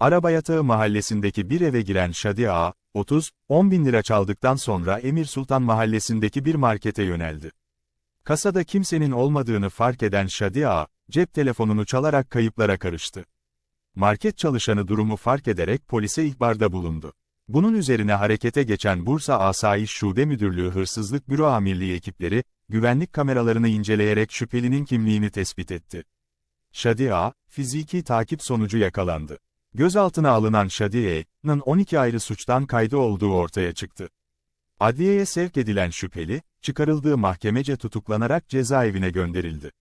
Arabayatağı mahallesindeki bir eve giren Şadi Ağa, 30, 10 bin lira çaldıktan sonra Emir Sultan mahallesindeki bir markete yöneldi. Kasada kimsenin olmadığını fark eden Şadi Ağa, cep telefonunu çalarak kayıplara karıştı. Market çalışanı durumu fark ederek polise ihbarda bulundu. Bunun üzerine harekete geçen Bursa Asayiş Şube Müdürlüğü Hırsızlık Büro Amirliği ekipleri, güvenlik kameralarını inceleyerek şüphelinin kimliğini tespit etti. Şadi A, fiziki takip sonucu yakalandı. Gözaltına alınan Şadi E.'nın 12 ayrı suçtan kaydı olduğu ortaya çıktı. Adliyeye sevk edilen şüpheli, çıkarıldığı mahkemece tutuklanarak cezaevine gönderildi.